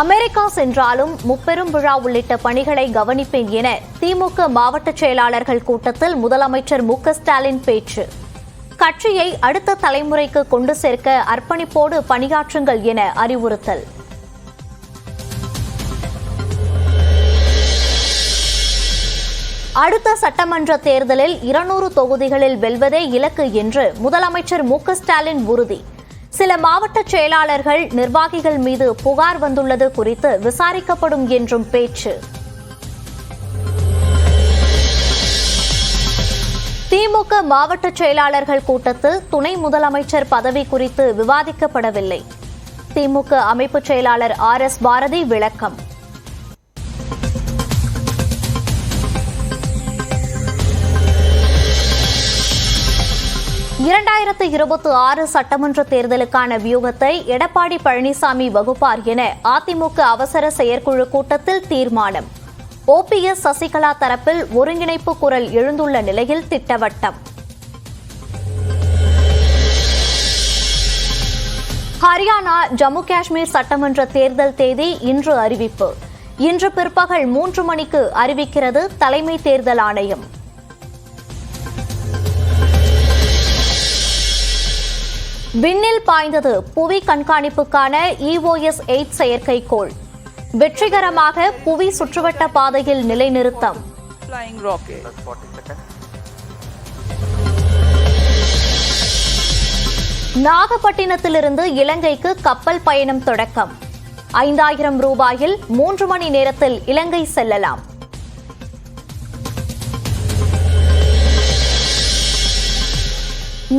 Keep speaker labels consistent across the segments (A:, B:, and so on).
A: America சென்றாலும் முப்பெரும் விழா உள்ளிட்ட பணிகளை கவனிப்பேன் என திமுக மாவட்ட செயலாளர்கள் கூட்டத்தில் முதலமைச்சர் மு ஸ்டாலின் பேச்சு கட்சியை அடுத்த தலைமுறைக்கு கொண்டு சேர்க்க அர்ப்பணிப்போடு பணியாற்றுங்கள் என அறிவுறுத்தல் அடுத்த சட்டமன்ற தேர்தலில் இருநூறு தொகுதிகளில் வெல்வதே இலக்கு என்று முதலமைச்சர் மு ஸ்டாலின் உறுதி சில மாவட்ட செயலாளர்கள் நிர்வாகிகள் மீது புகார் வந்துள்ளது குறித்து விசாரிக்கப்படும் என்றும் பேச்சு திமுக மாவட்ட செயலாளர்கள் கூட்டத்தில் துணை முதலமைச்சர் பதவி குறித்து விவாதிக்கப்படவில்லை திமுக அமைப்பு செயலாளர் ஆர் எஸ் பாரதி விளக்கம் இரண்டாயிரத்து இருபத்தி ஆறு சட்டமன்ற தேர்தலுக்கான வியூகத்தை எடப்பாடி பழனிசாமி வகுப்பார் என அதிமுக அவசர செயற்குழு கூட்டத்தில் தீர்மானம் ஓபிஎஸ் சசிகலா தரப்பில் ஒருங்கிணைப்பு குரல் எழுந்துள்ள நிலையில் திட்டவட்டம் ஹரியானா ஜம்மு காஷ்மீர் சட்டமன்ற தேர்தல் தேதி இன்று அறிவிப்பு இன்று பிற்பகல் மூன்று மணிக்கு அறிவிக்கிறது தலைமை தேர்தல் ஆணையம் விண்ணில் பாய்ந்தது புவி கண்காணிப்புக்கான இஓஎஸ் e எயிட் செயற்கைக்கோள் வெற்றிகரமாக புவி சுற்றுவட்ட பாதையில் நிலைநிறுத்தம் நாகப்பட்டினத்திலிருந்து இலங்கைக்கு கப்பல் பயணம் தொடக்கம் ஐந்தாயிரம் ரூபாயில் மூன்று மணி நேரத்தில் இலங்கை செல்லலாம்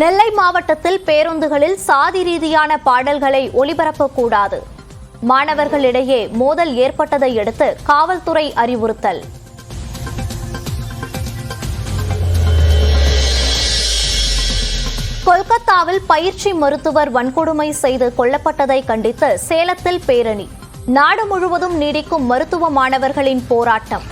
A: நெல்லை மாவட்டத்தில் பேருந்துகளில் சாதி ரீதியான பாடல்களை ஒளிபரப்பக்கூடாது மாணவர்களிடையே மோதல் ஏற்பட்டதை அடுத்து காவல்துறை அறிவுறுத்தல் கொல்கத்தாவில் பயிற்சி மருத்துவர் வன்கொடுமை செய்து கொல்லப்பட்டதை கண்டித்து சேலத்தில் பேரணி நாடு முழுவதும் நீடிக்கும் மருத்துவ மாணவர்களின் போராட்டம்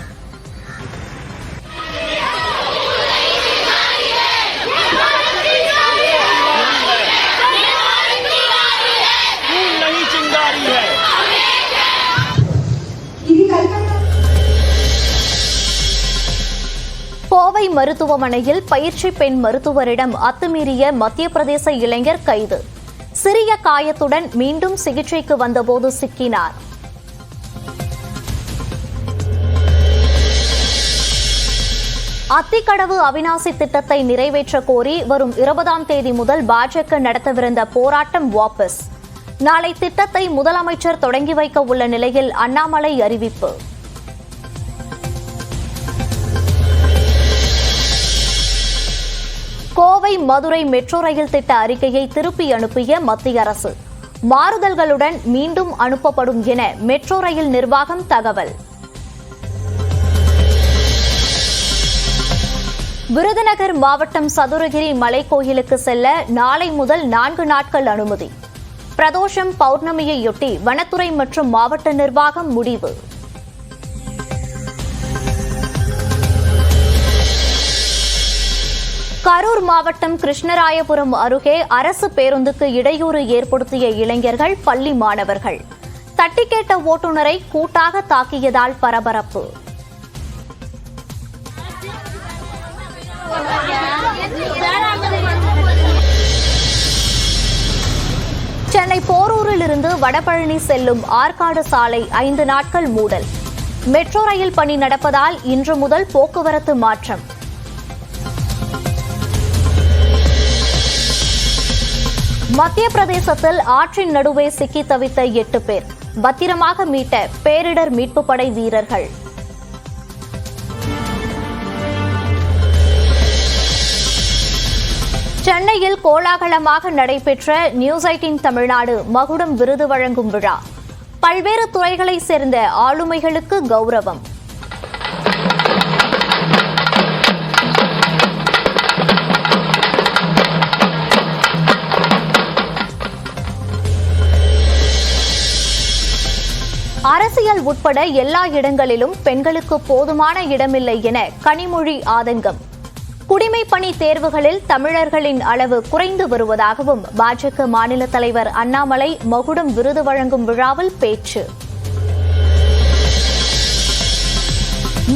A: கோவை மருத்துவமனையில் பயிற்சி பெண் மருத்துவரிடம் அத்துமீறிய மத்திய பிரதேச இளைஞர் கைது சிறிய காயத்துடன் மீண்டும் சிகிச்சைக்கு வந்தபோது சிக்கினார் அத்திக்கடவு அவினாசி திட்டத்தை நிறைவேற்ற கோரி வரும் இருபதாம் தேதி முதல் பாஜக நடத்தவிருந்த போராட்டம் வாபஸ் நாளை திட்டத்தை முதலமைச்சர் தொடங்கி வைக்க உள்ள நிலையில் அண்ணாமலை அறிவிப்பு மும்பை மதுரை மெட்ரோ ரயில் திட்ட அறிக்கையை திருப்பி அனுப்பிய மத்திய அரசு மாறுதல்களுடன் மீண்டும் அனுப்பப்படும் என மெட்ரோ ரயில் நிர்வாகம் தகவல் விருதுநகர் மாவட்டம் சதுரகிரி மலைக்கோயிலுக்கு செல்ல நாளை முதல் நான்கு நாட்கள் அனுமதி பிரதோஷம் பௌர்ணமியையொட்டி வனத்துறை மற்றும் மாவட்ட நிர்வாகம் முடிவு கரூர் மாவட்டம் கிருஷ்ணராயபுரம் அருகே அரசு பேருந்துக்கு இடையூறு ஏற்படுத்திய இளைஞர்கள் பள்ளி மாணவர்கள் தட்டி கேட்ட ஓட்டுநரை கூட்டாக தாக்கியதால் பரபரப்பு சென்னை போரூரிலிருந்து வடபழனி செல்லும் ஆற்காடு சாலை ஐந்து நாட்கள் மூடல் மெட்ரோ ரயில் பணி நடப்பதால் இன்று முதல் போக்குவரத்து மாற்றம் மத்திய பிரதேசத்தில் ஆற்றின் நடுவே சிக்கி தவித்த எட்டு பேர் பத்திரமாக மீட்ட பேரிடர் மீட்பு படை வீரர்கள் சென்னையில் கோலாகலமாக நடைபெற்ற நியூஸ் ஐட்டின் தமிழ்நாடு மகுடம் விருது வழங்கும் விழா பல்வேறு துறைகளைச் சேர்ந்த ஆளுமைகளுக்கு கௌரவம் அரசியல் உட்பட எல்லா இடங்களிலும் பெண்களுக்கு போதுமான இடமில்லை என கனிமொழி ஆதங்கம் குடிமை பணி தேர்வுகளில் தமிழர்களின் அளவு குறைந்து வருவதாகவும் பாஜக மாநில தலைவர் அண்ணாமலை மகுடம் விருது வழங்கும் விழாவில் பேச்சு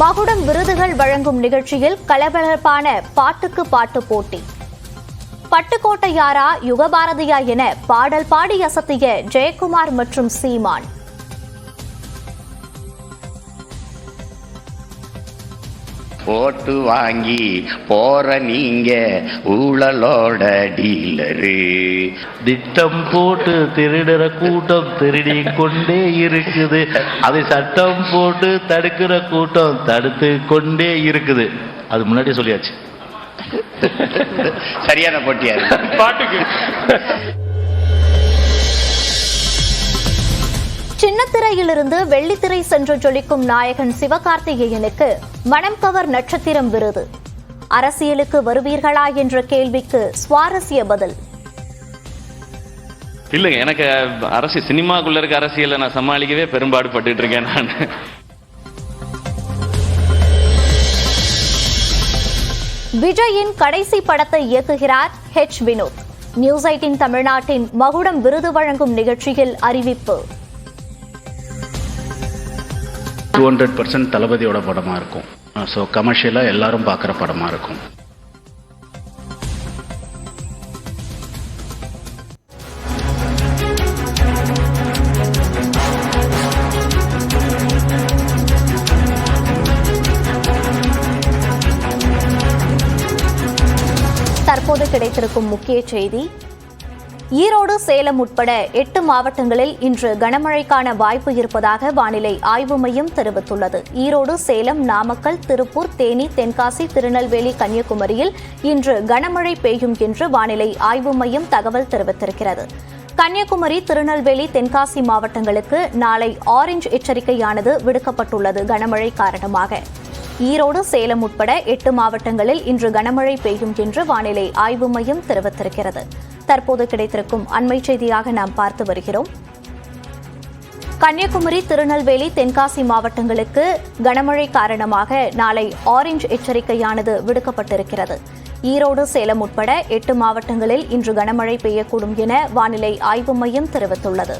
A: மகுடம் விருதுகள் வழங்கும் நிகழ்ச்சியில் கலவரப்பான பாட்டுக்கு பாட்டு போட்டி பட்டுக்கோட்டையாரா யுகபாரதியா என பாடல் பாடி அசத்திய ஜெயக்குமார் மற்றும் சீமான்
B: ஓட்டு வாங்கி போற நீங்க ஊழலோட டீலரு திட்டம் போட்டு திருடுற கூட்டம் திருடி கொண்டே இருக்குது அது சட்டம் போட்டு தடுக்கிற கூட்டம் தடுத்து கொண்டே இருக்குது அது முன்னாடி சொல்லியாச்சு சரியான போட்டியா பாட்டுக்கு
A: சித்திரையிலிருந்து வெள்ளித்திரை சென்று ஜொலிக்கும் நாயகன் சிவகார்த்திகேயனுக்கு மனம் கவர் நட்சத்திரம் விருது அரசியலுக்கு வருவீர்களா என்ற கேள்விக்கு சுவாரஸ்ய பதில்
B: இல்லை எனக்கு அரசு சினிமாக்குள்ள இருக்க அரசியலை நான் சமாளிக்கவே பெரும்பாடு பட்டு இருக்கேன் நான்
A: விஜயின் கடைசி படத்தை இயக்குகிறார் ஹெச் வினோத் நியூஸ் எயிட்டின் தமிழ்நாட்டின் மகுடம் விருது வழங்கும் நிகழ்ச்சியில் அறிவிப்பு
B: டூ ஹண்ட்ரட் பர்சன்ட் தளபதியோட படமாக இருக்கும் ஸோ கமர்ஷியலாக எல்லாரும் பார்க்குற படமாக இருக்கும்
A: தற்போது கிடைத்திருக்கும் முக்கிய செய்தி ஈரோடு சேலம் உட்பட எட்டு மாவட்டங்களில் இன்று கனமழைக்கான வாய்ப்பு இருப்பதாக வானிலை ஆய்வு மையம் தெரிவித்துள்ளது ஈரோடு சேலம் நாமக்கல் திருப்பூர் தேனி தென்காசி திருநெல்வேலி கன்னியாகுமரியில் இன்று கனமழை பெய்யும் என்று வானிலை ஆய்வு மையம் தகவல் தெரிவித்திருக்கிறது கன்னியாகுமரி திருநெல்வேலி தென்காசி மாவட்டங்களுக்கு நாளை ஆரஞ்சு எச்சரிக்கையானது விடுக்கப்பட்டுள்ளது கனமழை காரணமாக ஈரோடு சேலம் உட்பட எட்டு மாவட்டங்களில் இன்று கனமழை பெய்யும் என்று வானிலை ஆய்வு மையம் தெரிவித்திருக்கிறது தற்போது கிடைத்திருக்கும் அண்மை செய்தியாக நாம் பார்த்து வருகிறோம் கன்னியாகுமரி திருநெல்வேலி தென்காசி மாவட்டங்களுக்கு கனமழை காரணமாக நாளை ஆரஞ்ச் எச்சரிக்கையானது விடுக்கப்பட்டிருக்கிறது ஈரோடு சேலம் உட்பட எட்டு மாவட்டங்களில் இன்று கனமழை பெய்யக்கூடும் என வானிலை ஆய்வு மையம் தெரிவித்துள்ளது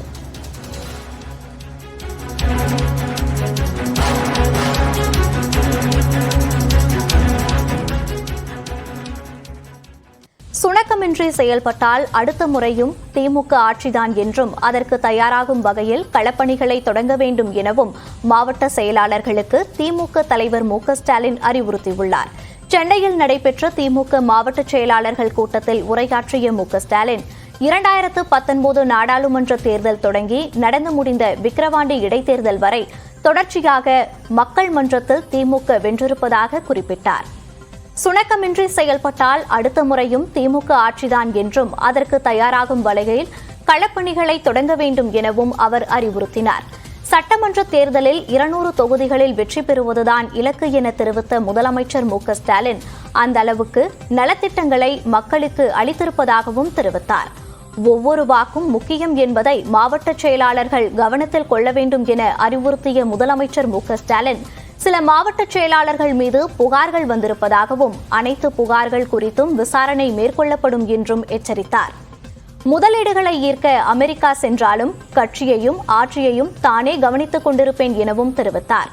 A: சுணக்கமின்றி செயல்பட்டால் அடுத்த முறையும் திமுக ஆட்சிதான் என்றும் அதற்கு தயாராகும் வகையில் களப்பணிகளை தொடங்க வேண்டும் எனவும் மாவட்ட செயலாளர்களுக்கு திமுக தலைவர் மு ஸ்டாலின் அறிவுறுத்தியுள்ளார் சென்னையில் நடைபெற்ற திமுக மாவட்ட செயலாளர்கள் கூட்டத்தில் உரையாற்றிய மு ஸ்டாலின் இரண்டாயிரத்து பத்தொன்பது நாடாளுமன்ற தேர்தல் தொடங்கி நடந்து முடிந்த விக்கிரவாண்டி இடைத்தேர்தல் வரை தொடர்ச்சியாக மக்கள் மன்றத்தில் திமுக வென்றிருப்பதாக குறிப்பிட்டார் சுணக்கமின்றி செயல்பட்டால் அடுத்த முறையும் திமுக ஆட்சிதான் என்றும் அதற்கு தயாராகும் வகையில் களப்பணிகளை தொடங்க வேண்டும் எனவும் அவர் அறிவுறுத்தினார் சட்டமன்ற தேர்தலில் இருநூறு தொகுதிகளில் வெற்றி பெறுவதுதான் இலக்கு என தெரிவித்த முதலமைச்சர் மு ஸ்டாலின் அந்த அளவுக்கு நலத்திட்டங்களை மக்களுக்கு அளித்திருப்பதாகவும் தெரிவித்தார் ஒவ்வொரு வாக்கும் முக்கியம் என்பதை மாவட்ட செயலாளர்கள் கவனத்தில் கொள்ள வேண்டும் என அறிவுறுத்திய முதலமைச்சர் மு ஸ்டாலின் சில மாவட்ட செயலாளர்கள் மீது புகார்கள் வந்திருப்பதாகவும் அனைத்து புகார்கள் குறித்தும் விசாரணை மேற்கொள்ளப்படும் என்றும் எச்சரித்தார் முதலீடுகளை ஈர்க்க அமெரிக்கா சென்றாலும் கட்சியையும் ஆட்சியையும் தானே கவனித்துக் கொண்டிருப்பேன் எனவும் தெரிவித்தார்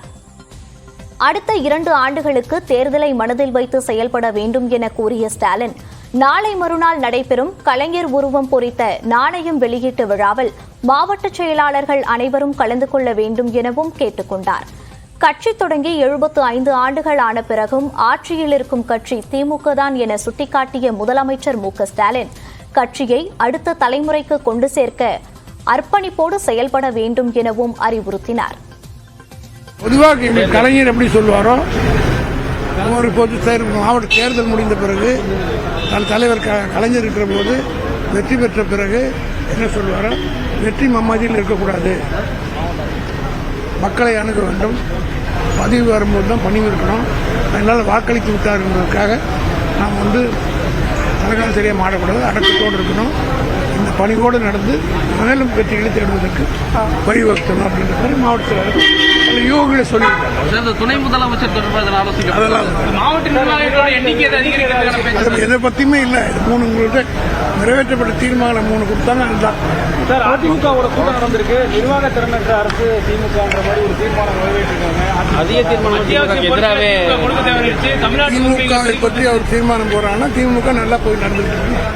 A: அடுத்த இரண்டு ஆண்டுகளுக்கு தேர்தலை மனதில் வைத்து செயல்பட வேண்டும் என கூறிய ஸ்டாலின் நாளை மறுநாள் நடைபெறும் கலைஞர் உருவம் பொறித்த நாணயம் வெளியீட்டு விழாவில் மாவட்ட செயலாளர்கள் அனைவரும் கலந்து கொள்ள வேண்டும் எனவும் கொண்டாா் கட்சி தொடங்கி எழுபத்து ஐந்து ஆண்டுகள் ஆன பிறகும் ஆட்சியில் இருக்கும் கட்சி திமுக தான் என சுட்டிக்காட்டிய முதலமைச்சர் மு ஸ்டாலின் கட்சியை அடுத்த தலைமுறைக்கு கொண்டு சேர்க்க அர்ப்பணிப்போடு செயல்பட வேண்டும் எனவும் அறிவுறுத்தினார்
C: பொதுவாக கலைஞர் எப்படி சொல்வாரோ ஒரு பொது மாவட்ட தேர்தல் முடிந்த பிறகு தன் தலைவர் கலைஞர் இருக்கிற போது வெற்றி பெற்ற பிறகு என்ன சொல்வாரோ வெற்றி மம்மதியில் இருக்கக்கூடாது மக்களை அணுக வேண்டும் பதிவு வரும்போது தான் பணி இருக்கணும் அதனால் வாக்களித்து விட்டார் என்பதற்காக நாம் வந்து தலைகால் சரியாக மாடக்கூடாது அடக்கத்தோடு இருக்கணும் இந்த பணிகோடு நடந்து மேலும் வெற்றிகளை தேடுவதற்கு வழிவகுத்தணும் அப்படின்ற மாதிரி மாவட்டத்தில் இவங்களே சொல்லியிருக்காங்க
D: அந்த துணை முதலமைச்சர் தொடர்பாக அதெல்லாம் மாவட்ட நிர்வாகிகளோட எண்ணிக்கை
C: எதை பத்தியுமே இல்லை மூணு உங்கள்கிட்ட நிறைவேற்றப்பட்ட தீர்மானம் மூணு கொடுத்தாங்க அதுதான்
D: சார் அதிமுகவோட கூட்டம் நடந்திருக்கு நிர்வாக திறனற்ற அரசு திமுகன்ற மாதிரி ஒரு தீர்மானம் நிறைவேற்றிருக்காங்க அதிக தீர்மானம் எதிராகவே
C: திமுகவை பற்றி அவர் தீர்மானம் போறாங்கன்னா திமுக நல்லா போய் நடந்துருக்காங்க